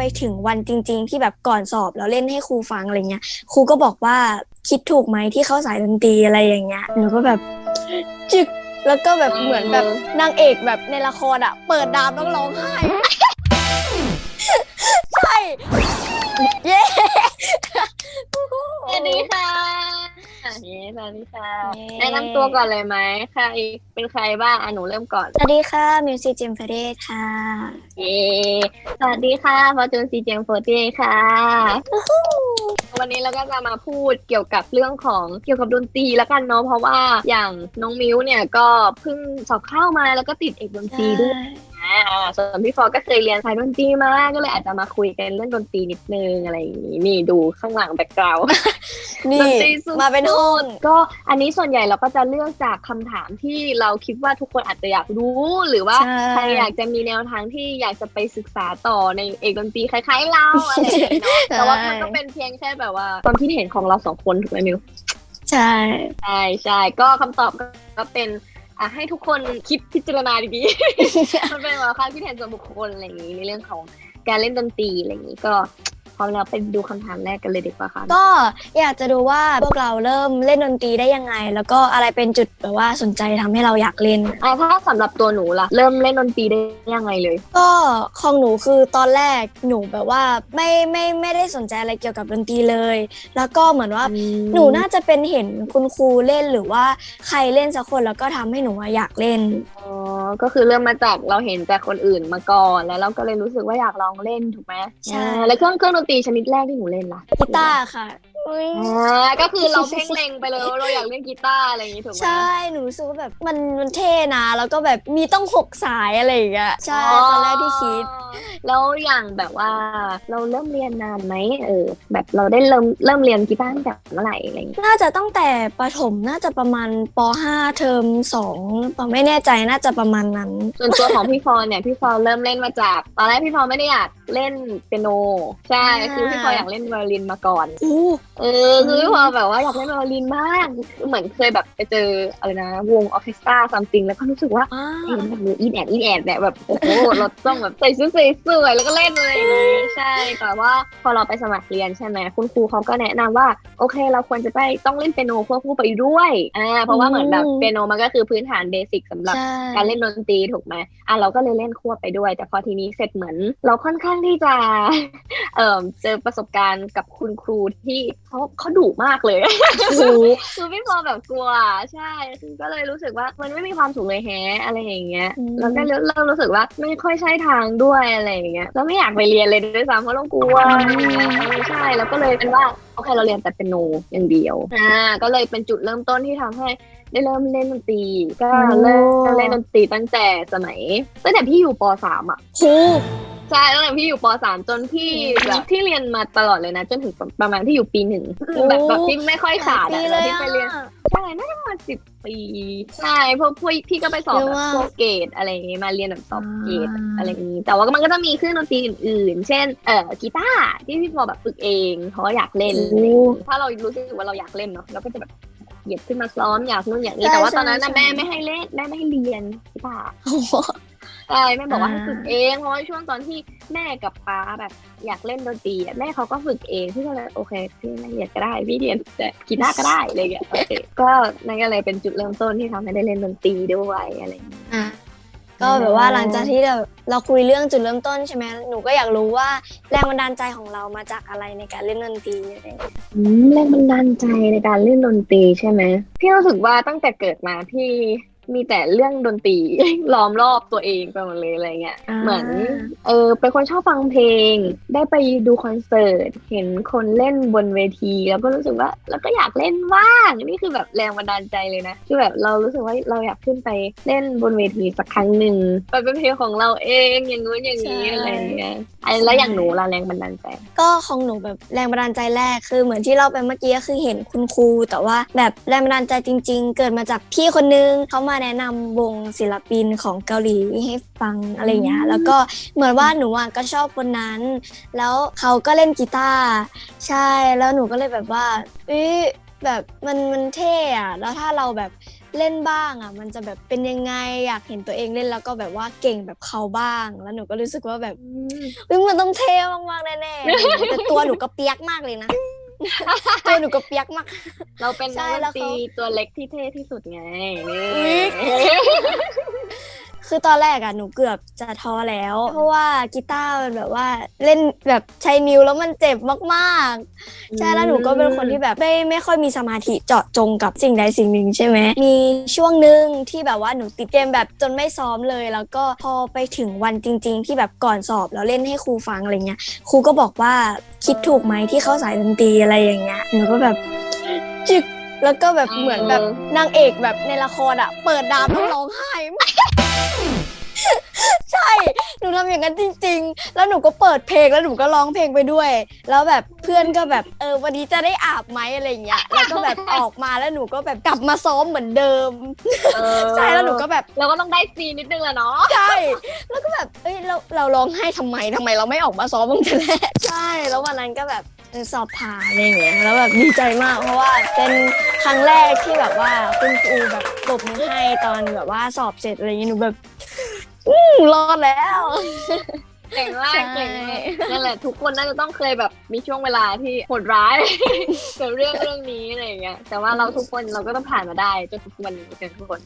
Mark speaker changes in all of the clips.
Speaker 1: ไปถึงวันจริง ๆ ที่แบบก่อนสอบแล้วเล่นให้ครูฟังอะไรเงี้ยครูก็บอกว่าคิดถูกไหมที่เข้าสายดนตรีอะไรอย่างเงี้ยหนูก็แบบจึกแล้วก็แบบเหมือนแบบนางเอกแบบในละครอะ เปิดดามต้องร้องไห้ ใช่ เย้
Speaker 2: สวัสดีค่ะเย้ส วัสดีค่ะ
Speaker 1: เย้
Speaker 2: แนะนำตัวก่อนเลยไหมใครเป็นใครบ้างอะหนูเริ่มก่อน
Speaker 1: สวัสดีค่ะ มิวสิกจิมเฟเดสค่ะ
Speaker 2: เย้สวัสดีค่ะฟอร์จูนซีเจมโฟตีค่ะ วันนี้เราก็จะมาพูดเกี่ยวกับเรื่องของเกี่ยวกับดนตรีแล้วกันเนาะเพราะว่าอย่างน้องมิวเนี่ยก็เพิ่งสอบเข้ามาแล้วก็ติดเอกดนตรีด้วย อ่าส่วนพี่ฟอร์ก็เคยเรียนสายดนตรีมาก็เลยอาจจะมาคุยกันเรื่องดนตรีนิดนึงอะไรอย่างนี้นี่ดูข้างหลังแบ็กกราว
Speaker 1: นี่
Speaker 2: ดนตรีสุด
Speaker 1: มาเป็นห้อง
Speaker 2: ก็อันนี้ส่วนใหญ่เราก็จะเลือกจากคำถามที่เราคิดว่าทุกคนอาจจะอยากรู้หรือว่า
Speaker 1: ใช่
Speaker 2: ใครอยากจะมีแนวทางที่อยากจะไปศึกษาต่อในเอกดนตรีคล้ายๆเราอะไรอย่างเงี้ยเนาะแต่ว่ามันก็เป็นเพียงแค่แบบว่าความคิดเห็นของเราสองคนถูกไหมมิว
Speaker 1: ใช่
Speaker 2: ใช่ใช่ก็คำตอบก็เป็น อะให้ทุกคนคิดพิจารณาดีๆ มันเป็นแบบความคิดเห็นส่วนบุคคลอะไรอย่างนี้ในเรื่องของการเล่นดนตรีอะไรอย่างนี้ก็พ ร้อมแล้วไปดูคำถามแรกกันเลยดีกว่าค่ะ
Speaker 1: ก็อยากจะดูว่าพวกเราเริ่มเล่นดนตรีได้ยังไง แล้วก็อะไรเป็นจุดแบบว่าสนใจทำให้เราอยากเล่น
Speaker 2: อะถ้าสำหรับตัวหนูล่ะ เริ่มเล่นดนตรีได้ยังไงเลย
Speaker 1: ก็ของหนูคือตอนแรกหนูแบบว่าไม่ไม่ไม่ได้สนใจอะไรเกี่ยวกับดนตรีเลย แล้วก็เหมือนว่าหนูน่าจะเป็นเห็นคุณครูเล่นหรือว่าใครเล่นสักคนแล้วก็ทำให้หนูอะอยากเล่น
Speaker 2: อ๋อ ก็คือเริ่มมาจากเราเห็นจากคนอื่นมาก่อน แล้วเราก็เลยรู้สึกว่าอยากลองเล่นถูกไหม
Speaker 1: ใช่
Speaker 2: อ่าแล้วเครื่องเครื่องดนตรีชนิดแรกที่หนูเล่นล่ะ
Speaker 1: กีตาร์ค่ะอุ๊ย
Speaker 2: อ่าก็คือเราเพ่งเล็งไปเลยว่าเราอยากเล่นกีตาร์อะไรอย่างนี้ถูกไหม
Speaker 1: ใช่ หนูรู้สึกว่าแบบมันมันเท่นะ แล้วก็แบบมีต้องหกสายอะไรอย่างเงี้ย ใช่ ตอนแรกที่คิด
Speaker 2: แล้วอย่างแบบว่าเราเริ่มเรียนนานไหมเออ แบบเราได้เริ่มเริ่มเรียนกีตาร์ตั้งแต่เมื่อไหร่อะไรอย่างเงี้ย
Speaker 1: น่าจะตั้งแต่ประถม น่าจะประมาณป .5 เทอม2ปอไม่แน่ใจ น่าจะประมาณนั้น
Speaker 2: ส่วนตัวของพี่ฟอนเนี่ยพี่ฟอนเริ่มเล่นมาจากตอนแรกพี่ฟอนไม่ได้อยาก เล่นเปียโน ใช่
Speaker 1: อ่า
Speaker 2: คือพี่ฟอนอยากเล่นไวโอลินมาก่อน
Speaker 1: อู้
Speaker 2: เออคือพี่ฟอนแบบว่าอยากเล่นไวโอลินมาก เหมือนเคยแบบไปเจออะไรนะ วงออร์เคสตราซัมติงแล้วก็รู้สึกว่า
Speaker 1: อ่า
Speaker 2: เห็นแบบมืออีแอดอีแอดเนี่ยแบบโอ้โหเราต้องแบบใส่ชุดสวยๆแล้วก็เล่นเลยอย่างงี้ใช่แต่ว่าพอเราไปสมัครเรียนใช่ไหมคุณครูเขาก็แนะนำว่าโอเค เราควรจะไปต้องเล่นเปียโนควบคู่ไปด้วยอ่าเพราะว่าเหมือนแบบเปียโนมันก็คือพื้นฐานเบสิกสำหรับ
Speaker 1: ใช่
Speaker 2: การเล่นดนตรีถูกไหมอะเราก็เลยเล่นควบไปด้วย แต่พอทีนี้เสร็จเหมือน เราค่อนข้างที่จะเอ่อเจอประสบการณ์กับคุณครูที่เขาเขาดุมากเลย
Speaker 1: โอ้โห
Speaker 2: คือพี่พอแบบกลัวใช่คือก็เลยรู้สึกว่ามันไม่มีความสุขเลยแฮะอะไรอย่างเงี้ย
Speaker 1: อืม
Speaker 2: แล้วก็เริ่มเริ่มรู้สึกว่าไม่ค่อยใช่ทางด้วยอะไรอย่างเงี้ยแล้วไม่อยากไปเรียนเลยด้วยซ้ำเพราะต้องกลัวอะไรอย่างเงี้ยเออใช่แล้วก็เลยเป็นว่าโอเคเราเรียนแต่เป็นโนอย่างเดียวอ่าก็เลยเป็นจุดเริ่มต้นที่ทำให้ได้เริ่มเล่นดนตรีก็เริ่มเล่นดนตรีตั้งแต่สมัยตั้งแต่พี่อยู่ป .3 อะ
Speaker 1: ครู
Speaker 2: ใช่ตั้งแต่พี่อยู่ป .3 จนพี่แบบที่เรียนมาตลอดเลยนะ จนถึงประมาณที่อยู่ปีหนึ่งแบบแบบที่ไม่ค่อยขาด
Speaker 1: หล
Speaker 2: อะ
Speaker 1: ยปี
Speaker 2: แล้
Speaker 1: เล
Speaker 2: วยที่ไปเรียน
Speaker 1: อะ
Speaker 2: ใช่น่าจะประมาณสิบปีใช่เพราะพวกพี่ก็ไปสอบ
Speaker 1: เย
Speaker 2: แบ
Speaker 1: อะ
Speaker 2: บ
Speaker 1: มาก
Speaker 2: พวกเกรดอะไรอย่างงี้มาเรียนแบบสอบเกรด
Speaker 1: อ่า
Speaker 2: อะไรอย่างงี้แต่ว่ามันก็จะมีเครื่องดนตรีอื่นๆ เช่นเอ่อกีตาร์ที่พี่พอแบบฝึกเองเพราะว่าอยากเล่นอะไรอย่างงี้ถ้าเรารู้สึกว่าเราอยากเล่นเนาะเราก็จะแบบเหยียบขึ้นมาซ้อมอยากนู่นอยากนี่แต่ว่าตอนนั้นนะแม่ไม่ให้เล่นแม่ไม่ให้เรียนกีตาร์
Speaker 1: โอ้โห
Speaker 2: ใช่แม่บอกว่า
Speaker 1: อ่า
Speaker 2: ให้ฝึกเองเพราะว่าช่วงตอนที่แม่กับป้าแบบอยากเล่นดนตรีอะแม่เขาก็ฝึกเองพี่ก็เลยโอเคพี่ไม่เรียนก็ได้พี่เรียนแต่กีตาร์ก็ได้อะไรอย่างเงี้ยโอเคก็นั่นก็เลยเป็นจุดเริ่มต้นที่ทำให้ได้เล่นดนตรีด้วยอะไรอย่างเงี้ย
Speaker 1: อะก็แบบว่าหลังจากที่เราเราคุยเรื่องจุดเริ่มต้นใช่ไหมหนูก็อยากรู้ว่าแรงบันดาลใจของเรามาจากอะไรในการเล่นดนตรีอะไรอย่างเงี้ย
Speaker 2: อืมแรงบันดาลใจในการเล่นดนตรีใช่ไหมพี่รู้สึกว่าตั้งแต่เกิดมาพี่ มีแต่เรื่องดนตรีล้อมรอบตัวเองไปหมดเลยอะไรเงี้ย
Speaker 1: อ่า
Speaker 2: เหมือน เออเป็นคนชอบฟังเพลง ได้ไปดูคอนเสิร์ต เห็นคนเล่นบนเวที แล้วก็รู้สึกว่าเราก็อยากเล่นบ้างนี่คือแบบแรงบันดาลใจเลยนะคือแบบเรารู้สึกว่าเราอยากขึ้นไปเล่นบนเวทีสักครั้งหนึ่งไปเป็นเพลงของเราเองอย่างงู้นอย่างนี้
Speaker 1: ใช่
Speaker 2: อะไรอย่างเงี้ยไอ้แล้วอย่างหนูล่ะแรงบันดาลใจ
Speaker 1: ก็ของหนูแบบแรงบันดาลใจแรกคือเหมือนที่เล่าไปเมื่อกี้ก็คือเห็นคุณครู แต่ว่าแบบแรงบันดาลใจจริง ๆ เกิดมาจากพี่คนนึงเขามาแนะนำวงศิลปินของเกาหลีให้ฟังอะไรเงี้ย แล้วก็เหมือนว่าหนูอะก็ชอบคนนั้น แล้วเขาก็เล่นกีตาร์ใช่ แล้วหนูก็เลยแบบว่าเอ๊ะแบบมันมันเท่อะแล้วถ้าเราแบบเล่นบ้างอะมันจะแบบเป็นยังไงอยากเห็นตัวเองเล่นแล้วก็แบบว่าเก่งแบบเขาบ้าง แล้วหนูก็รู้สึกว่าแบบ เฮ้ยมันต้องเท่มากๆแน่ๆอะไรอย่างเงี้ยแต่ตัวหนูก็เปียกมากเลยนะ ตัวหนูก็เปียกมาก
Speaker 2: เราเป็น
Speaker 1: ใช่
Speaker 2: นักด
Speaker 1: แล้
Speaker 2: น
Speaker 1: ว
Speaker 2: ตรี
Speaker 1: เขา
Speaker 2: ตัวเล็กที่เท่ที่สุดไงนี่
Speaker 1: อุ๊ย คือตอนแรกอะหนูเกือบจะท้อแล้ว เพราะว่ากีตาร์มันแบบว่าเล่นแบบใช้นิ้วแล้วมันเจ็บมากๆใช่แล้วหนูก็เป็นคนที่แบบไม่ไม่ค่อยมีสมาธิเจาะจงกับสิ่งใดสิ่งหนึ่งใช่ไหมมีช่วงหนึ่งที่แบบว่าหนูติดเกมแบบจนไม่ซ้อมเลย แล้วก็พอไปถึงวันจริง ๆ ที่แบบก่อนสอบแล้วเล่นให้ครูฟังอะไรเงี้ยครูก็บอกว่าคิดถูกไหมที่เข้าสายดนตรีอะไรอย่างเงี้ยหนูก็แบบจึกแล้วก็แบบเหมือนแบบนางเอกแบบในละครอะเปิดดามแล้วร้องไห้ ใช่ หนูทำอย่างนั้นจริง ๆ แล้วหนูก็เปิดเพลงแล้วหนูก็ร้องเพลงไปด้วย แล้วแบบเพื่อนก็แบบเออวันนี้จะได้อาบไหมอะไรอย่างเงี้ย แล้วก็แบบออกมาแล้วหนูก็แบบกลับมาซ้อมเหมือนเดิม
Speaker 2: เออ
Speaker 1: ใช่แล้วหนูก็แบบ
Speaker 2: เราก็ต้องได้ซีนนิดนึงอะเนาะ
Speaker 1: ใช่ แล้วก็แบบ เอ้ย เรา เราร้องไห้ทำไมทำไมเราไม่ออกมาซ้อมบ้างแต่แรก ใช่ แล้ววันนั้นก็แบบเออสอบผ่านอะไรอย่างเงี้ย แล้วแบบดีใจมาก เพราะว่าเป็นครั้งแรกที่แบบว่าคุณครูแบบปรบมือให้ตอนแบบว่าสอบเสร็จอะไรอย่างเงี้ย หนูแบบ อืมรอดแล้ว
Speaker 2: เก่งมาก
Speaker 1: ใช่
Speaker 2: เก่งมากนั่นแหละทุกคนน่าจะต้องเคยแบบมีช่วงเวลาที่โหดร้ายเกี่ยวกับเรื่องเรื่องนี้อะไรอย่างเงี้ยแต่ว่าเราทุกคนเราก็ต้องผ่านมาได้จนถึงทุกวันนี้กันทุกคน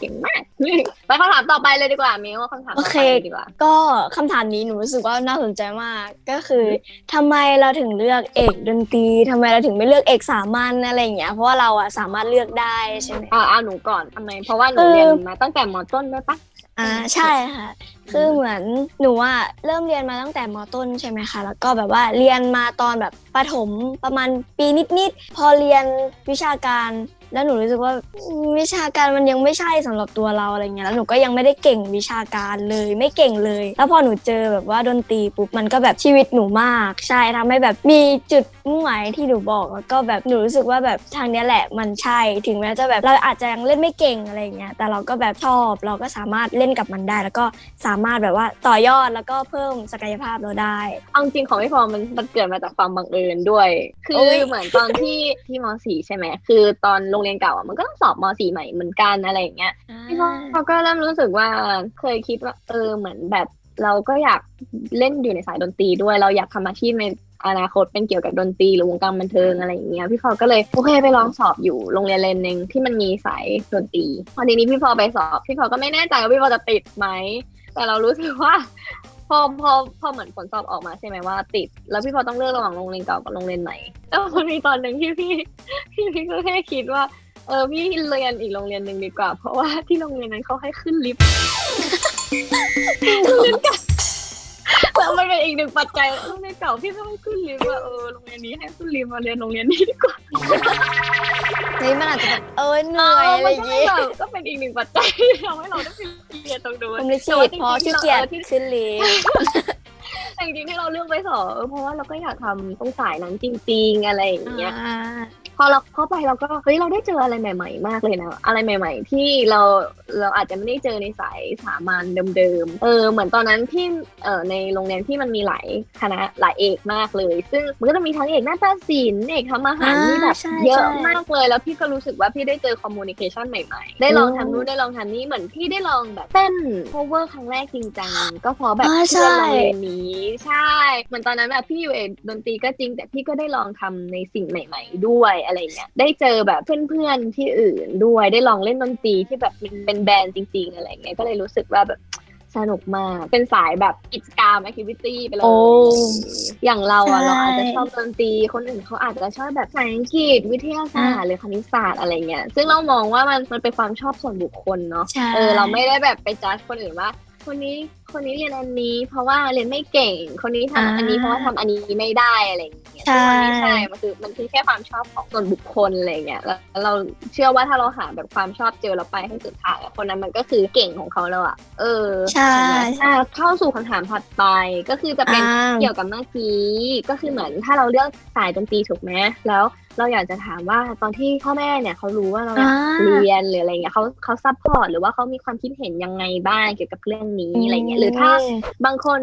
Speaker 2: เก่งมาก ไปคำถามต่อไปเลยดีกว่ามิวคำถามต่อ
Speaker 1: โอ
Speaker 2: ไป
Speaker 1: เค
Speaker 2: เลยดีกว่า
Speaker 1: ก็คำถามนี้หนูรู้สึกว่าน่าสนใจมากก็คือทำไมเราถึงเลือกเอกดนตรีทำไมเราถึงไม่เลือกเอกสามัญอะไรอย่างเงี้ยเพราะว่าเราอะสามารถเลือกได้ใช่ไหม
Speaker 2: อ่าเอาหนูก่อนทำไมเพราะว่าหนู
Speaker 1: เออ
Speaker 2: เรียนมาตั้งแต่มต้นด้วยปะ
Speaker 1: อ่าใช่ค่ะ คือเหมือนหนูอะเริ่มเรียนมาตั้งแต่มต้นใช่ไหมคะ แล้วก็แบบว่าเรียนมาตอนแบบประถมประมาณปีนิดๆ พอเรียนวิชาการ แล้วหนูรู้สึกว่าอืมวิชาการมันยังไม่ใช่สำหรับตัวเราอะไรเงี้ยแล้วหนูก็ยังไม่ได้เก่งวิชาการเลยไม่เก่งเลย แล้วพอหนูเจอแบบว่าดนตรีปุ๊บมันก็แบบชีวิตหนูมาก ใช่ทำให้แบบมีจุดมุ่งหมายที่หนูบอกแล้วก็แบบหนูรู้สึกว่าแบบทางเนี้ยแหละมันใช่ถึงแม้จะแบบเราอาจจะยังเล่นไม่เก่งอะไรเงี้ยแต่เราก็แบบชอบเราก็สามารถเล่นกับมันได้ แล้วก็สามารถแบบว่าต่อยอดแล้วก็เพิ่มศักยภาพเราได้
Speaker 2: เอาจริงของพี่พอมันมันเกิดมาจากความบังเอิญด้วย คือ
Speaker 1: โอ้ย
Speaker 2: เหมือนตอนที่ที่มสี่ใช่ไหมคือตอนโรงเรียนเก่าอะมันก็ต้องสอบมสี่ใหม่เหมือนกันอะไรอย่างเงี้ยพี่พ่อเขาก็เริ่มรู้สึกว่าเคยคิดว่าเออเหมือนแบบเราก็อยากเล่นอยู่ในสายดนตรีด้วยเราอยากทำอาชีพในอนาคตเป็นเกี่ยวกับดนตรีหรือวงการบันเทิงอะไรอย่างเงี้ยพี่พอก็เลยโอเคไปลองสอบอยู่โรงเรียนเรนหนึ่งที่มันมีสายดนตรีพอทีนี้พี่พอไปสอบ พี่พอก็ไม่แน่ใจว่าพี่พอจะติดไหมแต่เรารู้สึกว่า พอพอพอเหมือนผลสอบออกมาใช่ไหมว่าติด แล้วพี่พอต้องเลือกระหว่างโรงเรียนเก่ากับโรงเรียนใหม่แล้วมันมีตอนหนึ่งที่พี่พี่พี่ก็แค่คิดว่า เออพี่เรียนอีกโรงเรียนหนึ่งดีกว่า เพราะว่าที่โรงเรียนนั้นเขาให้ขึ้นลิฟต์โรงเรียนเก่าแล้วมันเป็นอีกหนึ่งปัจจัยโรงเรียนเก่าพี่ไม่ให้ขึ้นลิฟต์ว่าเออโรงเรียนนี้ให้ขึ้นลิฟต์มาเรียนโรงเรียนนี้ดีกว่า
Speaker 1: เฮ้ยมันอาจจะแบบเออเหนื่อยอะไรอย่าง
Speaker 2: เงี้
Speaker 1: งี้
Speaker 2: ยก็เป็นอีกหนึ่งปัจจัยที่ทำให้เราได้ไปเรียนตรงนู้น
Speaker 1: ผมเลยฉีดพอขี้เกียจขึ้นลิฟต์
Speaker 2: แต่จริงๆที่เราเลือกไปสอบเออเพราะว่าเราก็อยากทำตรงสายนั้นจริง ๆ อะไรอย่างเงี้ย
Speaker 1: อ่า
Speaker 2: พ อเราเข้าไปเราก็เฮ้ยเราได้เจออะไรใหม่ ๆ มากเลยนะอะไรใหม่ ๆ ที่เราเราอาจจะไม่ได้เจอในสายสามัญเดิมๆเออเหมือนตอนนั้นที่เออในโรงเรียนที่มันมีหลายคณะหลายเอกมากเลย ซึ่งมันก็จะมีทั้งเอกนาฏศิลป์เอกทำอาหาร
Speaker 1: อ่า
Speaker 2: ที่แบบ
Speaker 1: ใช่
Speaker 2: เยอะ
Speaker 1: ใช่
Speaker 2: มากเลย แล้วพี่ก็รู้สึกว่าพี่ได้เจอคอมมูนิเคชันใหม่ๆ ได้ลอง
Speaker 1: อืม
Speaker 2: ทำนู่นได้ลองทำนี่เหมือนพี่ได้ลองแบบเต้น cover ครั้งแรกจริงจังก็เพราะแบบ
Speaker 1: อ่า
Speaker 2: เพื่อน
Speaker 1: ใช่
Speaker 2: โรงเรียนนี้ใช่ เหมือนตอนนั้นแบบพี่อยู่เอกดนตรีก็จริง แต่พี่ก็ได้ลองทำในสิ่งใหม่ ๆ ด้วยอะไรเงี้ยได้เจอแบบเพื่อนๆที่อื่นด้วยได้ลองเล่นดนตรีที่แบบเป็นเป็นแบรนด์จริง ๆ อะไรเงี้ยก็เลยรู้สึกว่าแบบสนุกมาก เป็นสายแบบกิจกรรมแอคทิวิตี้ไปเลย
Speaker 1: โอ้
Speaker 2: อย่างเราอะ
Speaker 1: ใช่
Speaker 2: เราอาจจะชอบดนตรี คนอื่นเขาอาจจะชอบแบบภาษาอังกฤษวิทยาศาสตร์หรือคณิตศาสตร์อะไรเงี้ย ซึ่งเรามองว่ามันมันเป็นความชอบส่วนบุคคลเนาะ
Speaker 1: ใช่
Speaker 2: เออเราไม่ได้แบบไปจัดคนอื่นว่า คนนี้คนนี้เรียนอันนี้ เพราะว่าเรียนไม่เก่ง คนนี้ทำอันนี้เพราะว่าทำอันนี้ไม่ได้อะไรอย่างเงี้ย
Speaker 1: ใช่
Speaker 2: ซึ่งมันไม่ใช่มันคือมันคือแค่ความชอบของส่วนบุคคลอะไรเงี้ยแล้วเราเชื่อว่าถ้าเราหาแบบความชอบเจอเราไปให้สุดทางอะคนนั้นมันก็คือเก่งของเขาแล้วอะเออ
Speaker 1: ใช่
Speaker 2: ถูกไหมอะเข้าสู่คำถามถัดไปก็คือจะเป็น
Speaker 1: อ่า
Speaker 2: เกี่ยวกับเมื่อกี้ก็คือเหมือนถ้าเราเลือกสายดนตรีถูกไหมแล้วเราอยากจะถามว่าตอนที่พ่อแม่เนี่ยเขารู้ว่าเราอยาก
Speaker 1: อ่า
Speaker 2: เรียนหรืออะไรเงี้ยเขาเขาซัพพอร์ตหรือว่าเขามีความคิดเห็นยังไงบ้างเกี่ยวกับเรื่องนี้อะไรเงี้ยหรือถ้าบางคน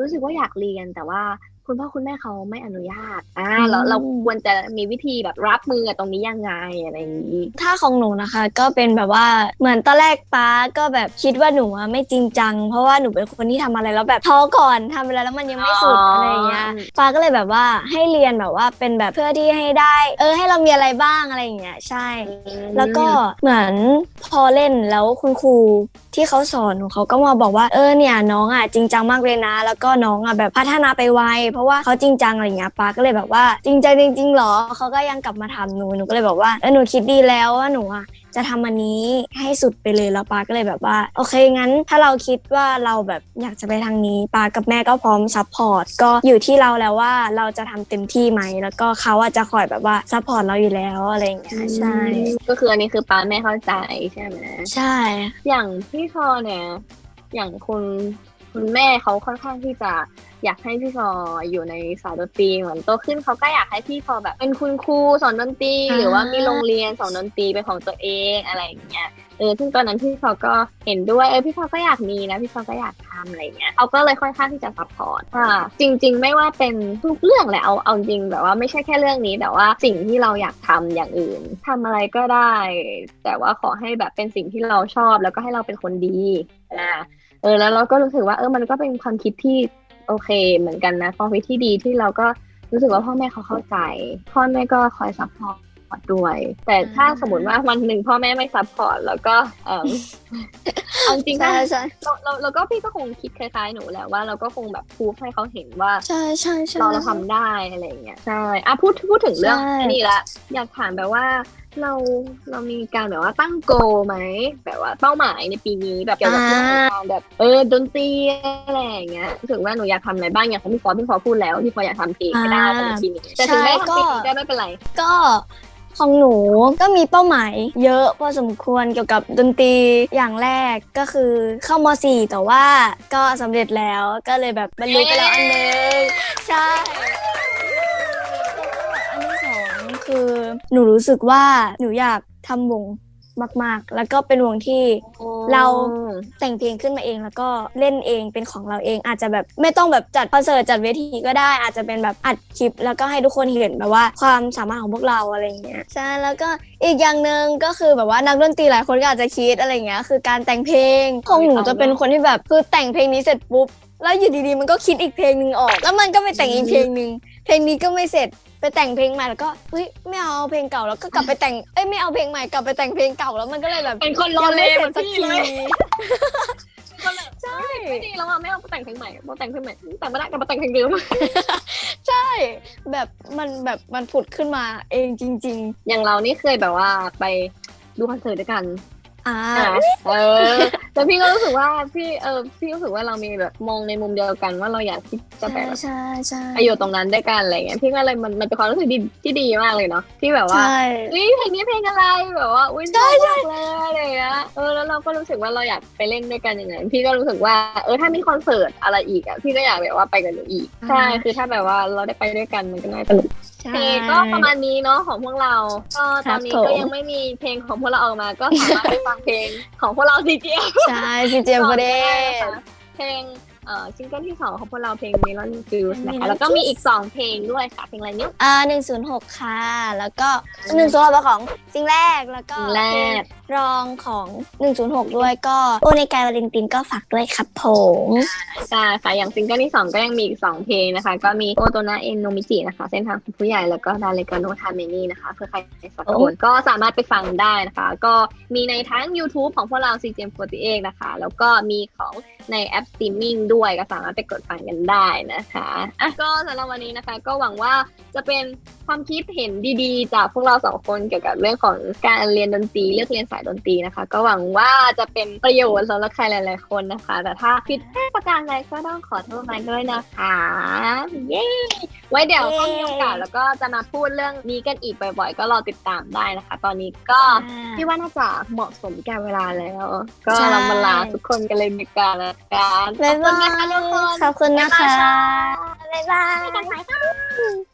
Speaker 2: รู้สึกว่าอยากเรียนแต่ว่า คุณคุณพ่อคุณแม่เขาไม่อนุญาต อ่าแล้วเราควรจะมีวิธีแบบรับมือกับตรงนี้ยังไงอะไรอย่างนี้
Speaker 1: ถ้าของหนูนะคะ ก็เป็นแบบว่าเหมือนตอนแรกป้าก็แบบคิดว่าหนูอะไม่จริงจัง เพราะว่าหนูเป็นคนที่ทำอะไรแล้วแบบท้อก่อนทำอะไรแล้วมันยังไม่สุด
Speaker 2: อ๋ออ
Speaker 1: อะไรอย่างเงี้ยป้าก็เลยแบบว่าให้เรียนแบบว่าเป็นแบบเพื่อที่ให้ได้ เออให้เรามีอะไรบ้างอะไรอย่างเงี้ยใช่ แล้วก็เหมือนพอเล่นแล้วคุณครู ที่เขาสอนหนูเขาก็มาบอกว่าเออเนี่ยน้องอะจริงจังมากเลยนะ แล้วก็น้องอะแบบพัฒนาไปไวเพราะว่าเขาจริงจังอะไรเงี้ยป้าก็เลยแบบว่าจริงจังจริงๆหรอเขาก็ยังกลับมาถามหนูหนูก็เลยบอกว่าเออหนูคิดดีแล้วว่าหนูอะ จะทำอันนี้ให้สุดไปเลยแล้วป้าก็เลยแบบว่า โอเคงั้น ถ้าเราคิดว่าเราแบบอยากจะไปทางนี้ป้ากับแม่ก็พร้อมซัพพอร์ตก็อยู่ที่เราแล้วว่าเราจะทำเต็มที่ไหมแล้วก็เขาอะจะคอยแบบว่าซัพพอร์ตเราอยู่แล้วอะไรอย่างเงี้ยใช่
Speaker 2: ก็คืออันนี้คือป้าแม่เข้าใจใช่ไหม
Speaker 1: ใช่
Speaker 2: อย่างพี่ฟอเนี่ยอย่างคุณ คุณแม่เขาค่อนข้างที่จะอยากให้พี่ฟออยู่ในสายดนตรีเหมือนโตขึ้นเขาก็อยากให้พี่ฟอแบบ เป็นคุณครูสอนดนตรี
Speaker 1: อ่า
Speaker 2: หรือว่ามีโรงเรียนสอนดนตรีเป็นของตัวเองอะไรอย่างเงี้ยเออซึ่งตอนนั้นพี่ฟอก็เห็นด้วยเออพี่ฟอก็อยากมีนะพี่ฟอก็อยากทำอะไรเงี้ยเขาก็เลยค่อนข้างที่จะซัพพอร์ตว่าจริง ๆ ไม่ว่าเป็นทุกเรื่องแหละเอาเอาจริงแบบว่าไม่ใช่แค่เรื่องนี้ แต่ว่าสิ่งที่เราอยากทำอย่างอื่นทำอะไรก็ได้ แต่ว่าขอให้แบบเป็นสิ่งที่เราชอบแล้วก็ให้เราเป็นคนดีอ่า เออแล้วเราก็รู้สึกว่าเออมันก็เป็นความคิดที่โอเคเหมือนกันนะความคิดที่ดีที่เราก็รู้สึกว่าพ่อแม่เขาเข้าใจ พ่อแม่ก็คอยซัพพอร์ตด้วย แต่ถ้าสมมติว่าวันหนึ่งพ่อแม่ไม่ซัพพอร์ตแล้วก็ เออเอาจริงๆ
Speaker 1: ใช่
Speaker 2: นะ
Speaker 1: ใช่
Speaker 2: เราเราเราก็พี่ก็คงคิดคล้ายๆหนูแหละว่าเราก็คงแบบพูดให้เขาเห็นว่า
Speaker 1: ใช่ใช่ใช่
Speaker 2: เราเราทำได้อะไรอย่างเงี้ยใช่อะพูดพูดถึงเรื่อง
Speaker 1: ใช่
Speaker 2: นี่ละอยากถามแบบว่าเราเรามีการแบบว่าตั้งโกไหมแบบว่าเป้าหมายในปีนี้แบบเกี่ยวกับเรื่องของการแบบเออดนตรีอะไรอย่างเงี้ยรู้สึกว่าหนูอยากทำอะไรบ้างอย่างของพี่ฟอสพี่ฟอสพูดแล้วพี่ฟอสอยากทำเพลงให้ได้ภายในปีนี้แต่ถึงแม้ทำเพลงได้ไม่เป็นไร
Speaker 1: ก็ ของหนูก็มีเป้าหมายเยอะพอสมควรเกี่ยวกับดนตรีอย่างแรกก็คือเข้ามสี่แต่ว่าก็สำเร็จแล้วก็เลยแบบบรรลุไปแล้วอันนึงใช่ อันที่สองคือหนูรู้สึกว่าหนูอยากทำวง มาก ๆ แล้วก็เป็นวงที่เราแต่งเพลงขึ้นมาเองแล้วก็เล่นเองเป็นของเราเอง อาจจะแบบไม่ต้องแบบจัดคอนเสิร์ตจัดเวทีก็ได้ อาจจะเป็นแบบอัดคลิป แล้วก็ให้ทุกคนเห็นแบบว่าความสามารถของพวกเราอะไรอย่างเงี้ยใช่แล้วก็อีกอย่างหนึ่งก็คือแบบว่านักดนตรีหลายคนก็อาจจะคิดอะไรอย่างเงี้ยคือการแต่งเพลงของหนูจะเป็นคนที่แบบคือแต่งเพลงนี้เสร็จปุ๊บแล้วอยู่ดีๆมันก็คิดอีกเพลงหนึ่งออก แล้วมันก็ไปแต่งอีกเพลงหนึ่งเพลงนี้ก็ไม่เสร็จ ไปแต่งเพลงใหม่แล้วก็เฮ้ยไม่เอาเพลงเก่าแล้วก็กลับไปแต่งเอ้ยไม่เอาเพลงใหม่กลับไปแต่งเพลงเก่าแล้วมันก็เลยแบบ
Speaker 2: เป็นคนรอ
Speaker 1: ยัง
Speaker 2: เล
Speaker 1: ไม่
Speaker 2: ย
Speaker 1: เส
Speaker 2: เห
Speaker 1: ร็
Speaker 2: มื
Speaker 1: จ
Speaker 2: อน
Speaker 1: สัก
Speaker 2: พี่
Speaker 1: ที
Speaker 2: เลยก็เลย
Speaker 1: ใช่
Speaker 2: ไม่ดีแล้วอะไม่เอาแต่งเพลงใหม่เราแต่งเพลงใหม่แต่งไม่ได้กลับมาแต่งเพลงเดิม
Speaker 1: ใช่ แบบมันแบบมันผุดขึ้นมาเองจริง
Speaker 2: อย่างเรานี่เคยแบบว่าไปดูคอนเสิร์ตด้วยกัน
Speaker 1: ๆ อ่า
Speaker 2: เออแต่พี่ก็รู้สึกว่าพี่เออพี่รู้สึกว่าเรามีแบบมองในมุมเดียวกันว่าเราอยากที่จะไป
Speaker 1: ใช่
Speaker 2: แบบ
Speaker 1: ใช่ใช่
Speaker 2: ไปอยู่ตรงนั้นด้วยกันอะไรเงี้ยพี่ก็เลยมันมันเป็นความรู้สึกที่ที่ดีมากเลยเนาะที่แบบว่า
Speaker 1: ใช่
Speaker 2: เฮ้ยเพลงนี้เพลงอะไรแบบว่าอุ้ยชอบมากเลยอะไรเงี้ยเออแล้วเราก็รู้สึกว่าเราอยากไปเล่นด้วยกันอย่างนั้นพี่ก็รู้สึกว่าเออถ้ามีคอนเสิร์ตอะไรอีกอะพี่ก็อยากแบบว่าไปกับหนูอีกใช่คือถ้าแบบว่าเราได้ไปด้วยกันมันก็น่าสนุก
Speaker 1: ใช่
Speaker 2: โอเคก็ประมาณนี้เนาะของพวกเรา ก็ตอนนี้
Speaker 1: ครับผม
Speaker 2: ก็ยังไม่มีเพลงของพวกเราออกมา ก็สามารถไปฟังเพลงของพวกเราดีเจีย
Speaker 1: ใช่ซีเจมโฟเด
Speaker 2: เพลงเอ่อซิงเกิลที่สองของพวกเราเพลง Melon Juice นะคะ
Speaker 1: Melon
Speaker 2: แล้วก็มีอีกสองเพลงด้วยค่ะ เพลงอะไรนิ้ว
Speaker 1: อ่าหนึ่งศูนย์หกค่ะ แล้วก็หนึ่งศูนย์หกของซิงแรกแล้วก็
Speaker 2: ซิงแรก
Speaker 1: เพลง รองของหนึ่งศูนย์หกด้วยก็โอในกายวาเลนตินก็ฝากด้วยครับผม
Speaker 2: ใช่ค่ะอย่างซิงเกิลที่สองก็ยังมีอีกสองเพลงนะคะ ก็มีโอโตนาเอ็นโนมิจินะคะ เส้นทางของผู้ใหญ่แล้วก็ดาเลกาโนทาเมนี่นะคะ เพื่อใครสักคนก็สามารถไปฟังได้นะคะ ก็มีในทั้ง YouTube ของพวกเรา CGM48 นะคะ แล้วก็มีของในแอปสตรีมมิ่งด้วยก็สามารถไปกดฟังกันได้นะคะอะก็สำหรับวันนี้นะคะ ก็หวังว่าจะเป็นความคิดเห็นดีๆ จากพวกเราสองคนเกี่ยวกับเรื่องของการเรียนดนตรีเลือกเรียนสายดนตรีนะคะ ก็หวังว่าจะเป็นประโยชน์สำหรับใครหลาย ๆ คนนะคะ แต่ถ้าผิดพลาดประการใดก็ต้องขอโทษมาด้วยนะคะ เย้ไว้เดี๋ยวก็มีโอกาสแล้วก็จะมาพูดเรื่องนี้กันอีกบ่อย ๆ ก็รอติดตามได้นะคะ ตอนนี้ก็พี่ว่าน่าจะเหมาะสมแก่เวลาแล้ว ก็
Speaker 1: ใช่
Speaker 2: เรามาลาทุกคนกันเลยดีกว่านะคะ
Speaker 1: บ๊ายบาย
Speaker 2: ขอบคุณนะคะทุกคน
Speaker 1: ขอบคุณนะคะบ๊ายบาย
Speaker 2: บ๊ายบาย